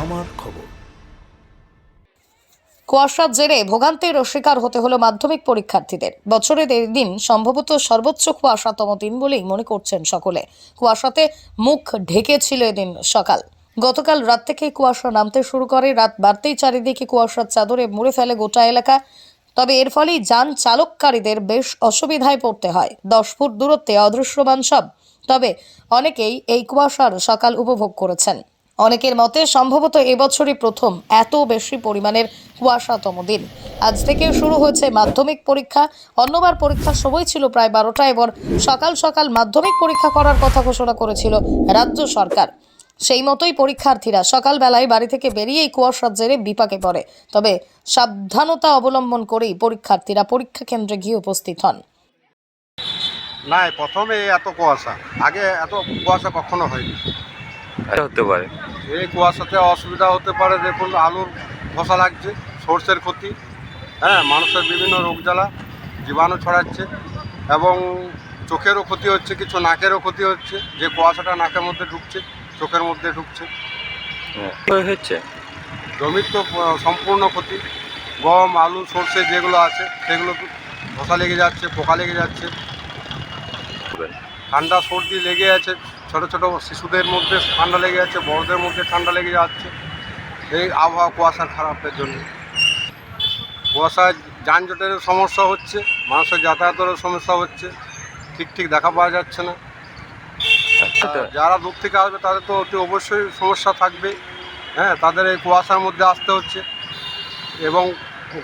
আমার খবর। কুয়াশার জেরে ভোগান্তির শিকার হতে হলো মাধ্যমিক পরীক্ষার্থীদের। বছরের এই দিন সম্ভবত সর্বোচ্চ কুয়াশাতম দিন বলেই মনে করছেন সকলে। কুয়াশাতে মুখ ঢেকেছিল এদিন সকাল। গতকাল রাত থেকে কুয়াশা নামতে শুরু করে, রাত বাড়তেই চারিদিকে কুয়াশার চাদরে মুড়ে ফেলে গোটা এলাকা। তবে এর ফলেই যান চালককারীদের বেশ অসুবিধায় পড়তে হয়। দশ ফুট দূরত্বে অদৃশ্যমান সব। তবে অনেকেই এই কুয়াশার সকাল উপভোগ করেছেন। অনেকের মতে সম্ভবত এবছরই প্রথম এত বেশি পরিমাণের কুয়াশাতম দিন। আজ থেকে শুরু হয়েছে মাধ্যমিক পরীক্ষা। অন্যবার পরীক্ষার সময় ছিল প্রায় বারোটা এবার সকাল সকাল মাধ্যমিক পরীক্ষা করার কথা ঘোষণা করেছিল রাজ্য সরকার। সেই মতোই পরীক্ষার্থীরা সকালবেলায় বাড়ি থেকে বেরিয়েই কুয়াশার জেরে বিপাকে পড়ে। তবে সাবধানতা অবলম্বন করেই পরীক্ষার্থীরা পরীক্ষা কেন্দ্রে গিয়ে উপস্থিত হন। না প্রথমে এত কুয়াশা। আগে এত কুয়াশা কখনো হয়নি। হতে পারে। এই কুয়াশাতে অসুবিধা হতে পারে দেখুন আলুর ধসা লাগছে সর্ষের ক্ষতি। হ্যাঁ মানুষের বিভিন্ন রোগ জ্বালা জীবাণু ছড়াচ্ছে এবং চোখেরও ক্ষতি হচ্ছে কিছু নাকেরও ক্ষতি হচ্ছে। যে কুয়াশাটা নাকের মধ্যে ঢুকছে চোখের মধ্যে ঢুকছে। হ্যাঁ। হচ্ছে। জমির তো সম্পূর্ণ ক্ষতি। গম আলু সর্ষে যেগুলো আছে সেগুলো ধসা লেগে যাচ্ছে পোকা লেগে যাচ্ছে। ঠান্ডা সর্দি লেগে আছে ছোট ছোট শিশুদের মধ্যে ঠান্ডা লেগে যাচ্ছে বড়দের মধ্যে ঠান্ডা লেগে যাচ্ছে। এই আবহাওয়া কুয়াশা খারাপের জন্য। কুয়াশায় যানজটেরও সমস্যা হচ্ছে মানুষের যাতায়াতেরও সমস্যা হচ্ছে ঠিক ঠিক দেখা পাওয়া যাচ্ছে না। যারা দূর থেকে আসবে তাদের তো অতি অবশ্যই সমস্যা থাকবে। হ্যাঁ তাদের এই কুয়াশার মধ্যে আসতে হচ্ছে। এবং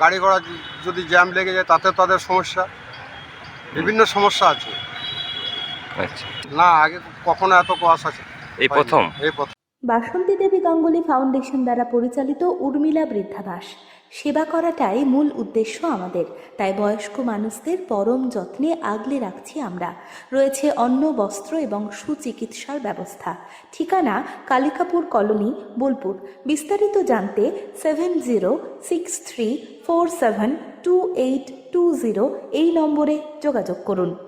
গাড়ি ঘোড়া যদি জ্যাম লেগে যায় তাতে তাদের সমস্যা। বিভিন্ন সমস্যা আছে। আচ্ছা। না আগে কখনো এত কুয়াশা ছিল এই প্রথম? এই প্রথম। বাসন্তী দেবী গাঙ্গুলি ফাউন্ডেশন দ্বারা পরিচালিত উর্মিলা বৃদ্ধাবাস সেবা করাটাই মূল উদ্দেশ্য আমাদের। তাই বয়স্ক মানুষদের পরম যত্নে আগলে রাখছি আমরা। রয়েছে অন্ন বস্ত্র এবং সুচিকিৎসার ব্যবস্থা। ঠিকানা কালিকাপুর কলোনি বোলপুর। বিস্তারিত জানতে seven zero six three four seven two eight two zero এই নম্বরে যোগাযোগ করুন।